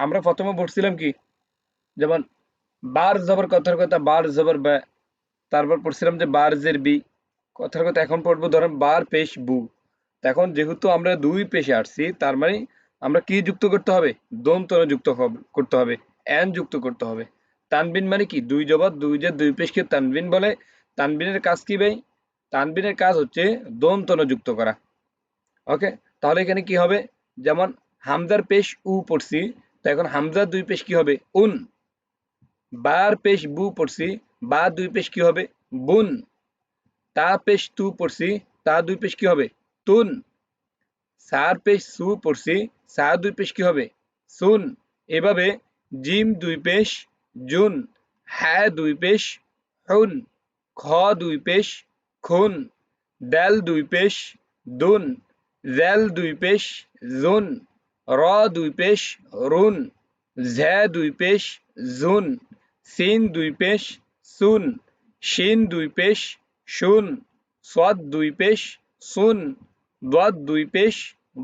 আমরা প্রথমে পড়ছিলাম কি, যেমন বার জবর কথার কথা, বার জবর বে, তারপর পড়ছিলাম যে বার জের বি, কথার কথা এখন পড়ব ধরেন বার পেশ বু। এখন যেহেতু আমরা দুই পেশে আসছি, তার মানে আমরা কি যুক্ত করতে হবে? দন্তন যুক্ত করতে হবে। এন যুক্ত করতে হবে। তানবিন মানে কি? দুই জবর, দুই যে দুই পেশকে তানবিন বলে। তানবিনের কাজ কি ভাই? তানবিনের কাজ হচ্ছে দন্তন যুক্ত করা। ওকে? তাহলে এখানে কি হবে? যেমন হামদার পেশ উ পড়ছি তো এখন হামজার দুই পেশ কি হবে? উন। বার পেশ বু পড়ছি, বা দুই পেশ কি হবে? বুন। তা পেশ তু পড়ছি, তা দুই পেশ কি হবে? তুন। সার পেশ সু পড়ছি, সা দুই পেশ কি হবে? সুন। এভাবে জিম দুই পেশ, জুন। হ্যাঁ দুই পেশ, হুন। খ দুই পেশ, খুন। দেল দুই পেশ, দুন। জেল দুই পেশ, জুন। র দুই পেশ, রুন ঝে দুই পেশ জুন সিন দুই পেশ, সুন, শিন দুই পেশ, শুন সদ দুই পেশ, সুন দদ দুই পেশ,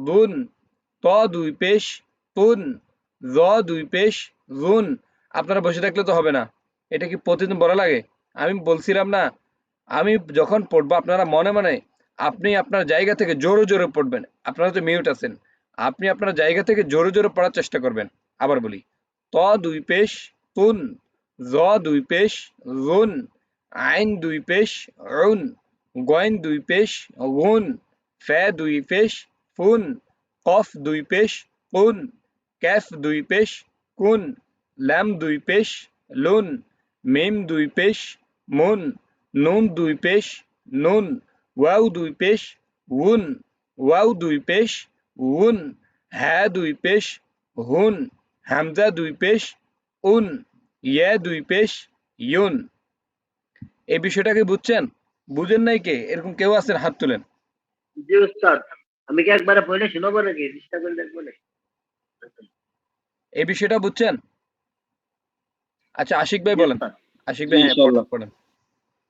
দুন, ত দুই পেশ, তুন, জ দুই পেশ জুন আপনারা বসে থাকলে তো হবে না। এটা কি প্রতিদিন বলা লাগে? আমি বলছিলাম না। আমি যখন পড়ব, আপনারা মনে মনে আপনি আপনার জায়গা থেকে জোরে জোরে পড়বেন। আপনারা তো মিউট আছেন। আপনি আপনার জায়গা থেকে জোরে জোরে পড়ার চেষ্টা করবেন আবার বলি ত দুই পেশ তুন জ দুই পেশ জুন আইন দুই পেশ উন গইন দুই পেশ গুন ফে দুই পেশ ফুন কফ দুই পেশ কুন ক্যাফ দুই পেশ কুন ল্যাম দুই পেশ লুন মিম দুই পেশ মুন নুন দুই পেশ নুন ওয়াও দুই পেশ উন ওয়াও দুই পেশ উন হ্যাঁ দুই পেশ হুন হামজা দুই পেশ উন ইয়া দুই পেশ ইউন। এই বিষয়টাকে বুঝছেন? বুঝেন নাই কে? এরকম কেউ আছেন হাত তুলেন। জি উস্তাদ। আমি কি একবারে পড়লে শোনাবো নাকি? চেষ্টা করে দেখব নাকি? এই বিষয়টা বুঝছেন? আচ্ছা আশিক ভাই বলেন। আশিক ভাই হ্যাঁ। পড়েন, পড়েন।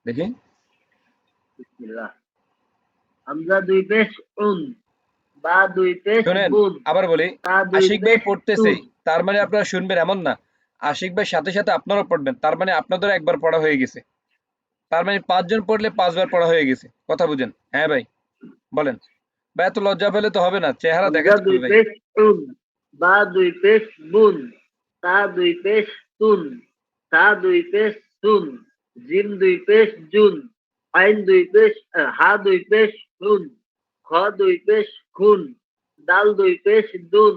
দেখি। বিসমিল্লাহ। হামজা দুই পেশ উন। বা দুই পেশ শোনেন আবার বলি আশিক ভাই পড়তেছে তার মানে আপনারা শুনবেন এমন না। আশিক ভাই সাথে সাথে আপনারাও পড়বেন তার মানে আপনাদের একবার পড়া হয়ে গেছে। তার মানে পাঁচজন পড়লে পাঁচবার পড়া হয়ে গেছে কথা বুঝেন। হ্যাঁ ভাই বলেন। ভাই এত লজ্জা পেলে তো হবে না চেহারা দেখা দুই পেশ উন বা দুই পেশ বুন। তা দুই পেশ তুন তা দুই পেশ তুন জিম দুই পেশ জুন। আইন দুই পেশ হা দুই পেশ হুন খ দুই পেশ খুন দাল দুই পেশ দুন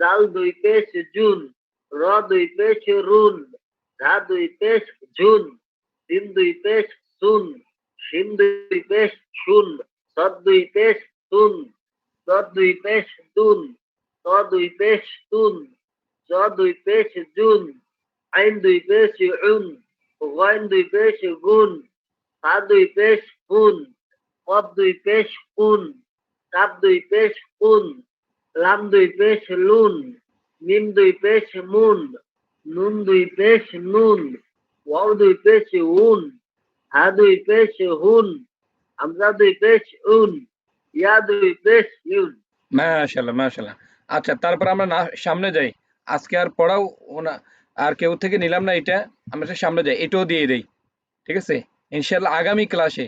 জাল দুই পেশ জুন র দুই পেশ রুন ঝা দুই পেশ ঝুন সিন দুই পেশ সুন শিন দুই পেশ শুন সদ দুই পেশ তুন দ দুই পেশ দুন ত দুই পেশ তুন জ দুই পেশ জুন আইন দুই পেশ উন গইন দুই পেশ গুন ফা দুই পেশ ফুন কফ দুই পেশ কুন, কাপ দুই পেশ কুন, লাম দুই পেশ লুন, মিম দুই পেশ মুন, নুন দুই পেশ নুন, ওয়াও দুই পেশ উন, হা দুই পেশ হুন হামজা দুই পেশ উন, ইয়া দুই পেশ ইউন। মাশাল্লাহ মাশাল্লাহ আচ্ছা তারপর আমরা সামনে যাই। আজকে আর পড়াও ওনা, আর কেউ থেকে নিলাম না এটা, আমরা সামনে যাই, এটাও দিয়ে দেই। ঠিক আছে? ইনশাল্লাহ আগামী ক্লাসে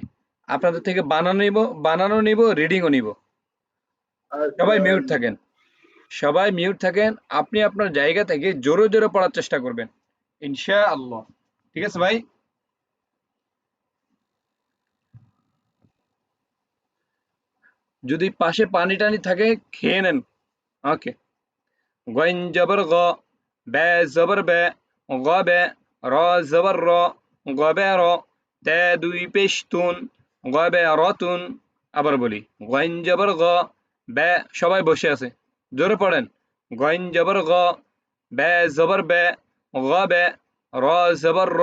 আপনাদের থেকে বানানো নিব বানানো নিব রিডিংও নিব। সবাই মিউট থাকেন। সবাই মিউট থাকেন আপনি আপনার জায়গা থেকে জোরে জোরে পড়ার চেষ্টা করবেন। ইনশাআল্লাহ। ঠিক আছে ভাই? যদি পাশে পানি টানি থাকে খেয়ে নেন। ওকে। গইন জবর গ বে জবর বে গ বে র জবর র গ বে র তে দুই পেশ তুন। গ বে রতুন আবার বলি গইন জবর গ বে, সবাই বসে আছে। জোরে পড়েন গইন জবর গ বে, জবর বে, গ বে, র জবর র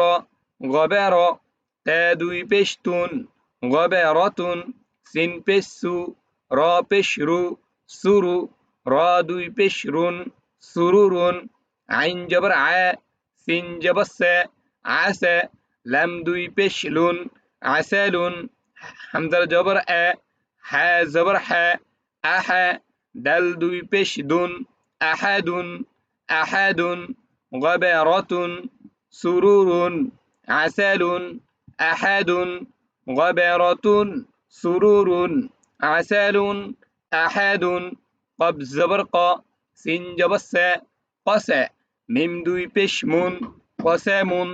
গ বে র তে দুই পেশ তুন গ বে রতুন সিন পেশ সু র পেশ রু সুরু, র দুই পেশ রুন সুরুরুন, আইন জবর আয় সিন জবর সে আসে লাম দুই পেশ লুন আসেলুন হামজার জবর এ হ্যা জবর হ্যা আহা দাল দুই পেশ দুন আহাদুন আহাদুন গবেরতুন সুরুরুন, আসালুন আহাদুন গবেরতুন সুরুরুন, আসালুন আহাদুন কব জবর ক, সিন জবর সে, কসে, মিম দুই পেশ মুন, কসে মুন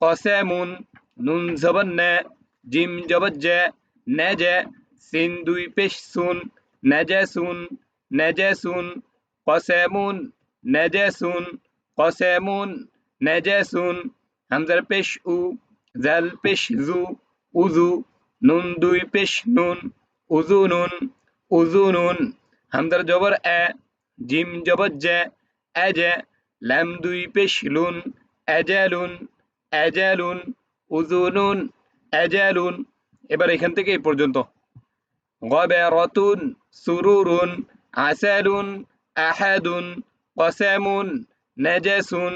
কসে মুন, নুন জবর না জিম জবর জা নাজা সিন দুই পেশ সুন নাজাসুন নাজাসুন কসামুন নাজাসুন কসামুন নাজাসুন হামজার পেশ উ, জাল পেশ জু, উজু, নুন দুই পেশ নুন উজুনুন উজুনুন হামজার জবর এ, জিম জবর জা আজা লাম দুই পেশ লুন আজালুন আজালুন উজুনুন আজালুন। এবার এখান থেকে এই পর্যন্ত। গবেরতুন, সুরুরুন, আসালুন, আহাদুন, কসামুন, নাজাসুন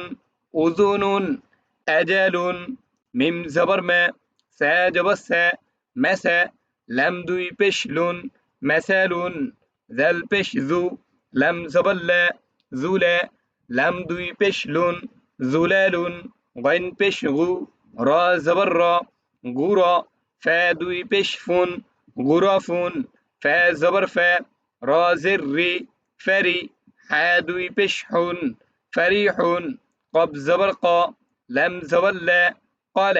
উজুনুন আজালুন, মিম জবর মে, সা জবর সা মেসা লাম দুই পেশ লুন মেসালুন জাল পেশ জু, লাম জবর লা জুলা লাম দুই পেশ লুন জুলালুন গইন পেশ গু, র জবর র গুর ফা দুই পেশ ফুন গুরফুন ফা জবর ফা র জের রি ফেরি হা দুই পেশ হুন ফরিহুন কব জবর ক লাম জবর লা قال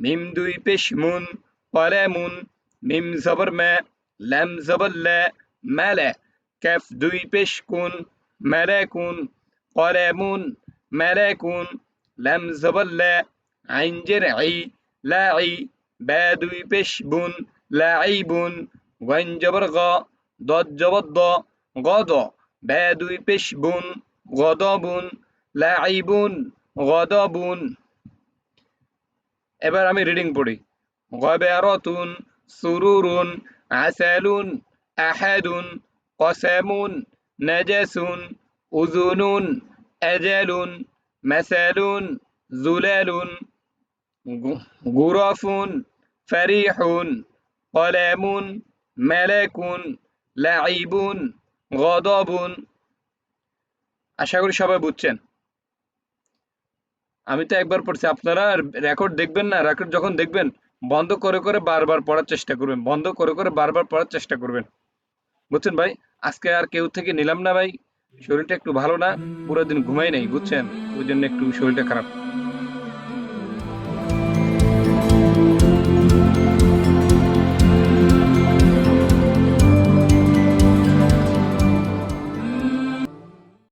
মিম দুই পেশ মুন قلمون মিম জবর মা লাম জবর লা মালা কাফ দুই পেশ কুন মালাকুন লাই ব্যা দুই পেশ বুন লাই বুন গইন জবর গ দদ জবদ দ গদ ব্যা দুই পেশ বুন গদ বুন লাই বুন গদ বুন এবার আমি রিডিং পড়ি। গবেরতুন সুরুরুন আসালুন আহাদুন কসামুন নাজাসুন উজুনুন এজেলুন মাসালুন জুলালুন গুরফুন, ফরিহুন, কলামুন, মালাকুন লাইবুন গদবুন। আশা করি সবাই বুঝছেন। আমি তো একবার পড়ছি, আপনারা রেকর্ড দেখবেন না রেকর্ড যখন দেখবেন, বন্ধ করে করে বারবার পড়ার চেষ্টা করবেন, বন্ধ করে করে বারবার পড়ার চেষ্টা করবেন। বুঝছেন ভাই? আজকে আর কেউ থেকে নিলাম না ভাই, শরীরটা একটু ভালো না, পুরো দিন ঘুমাই নাই, বুঝছেন? ওই জন্য একটু শরীরটা খারাপ।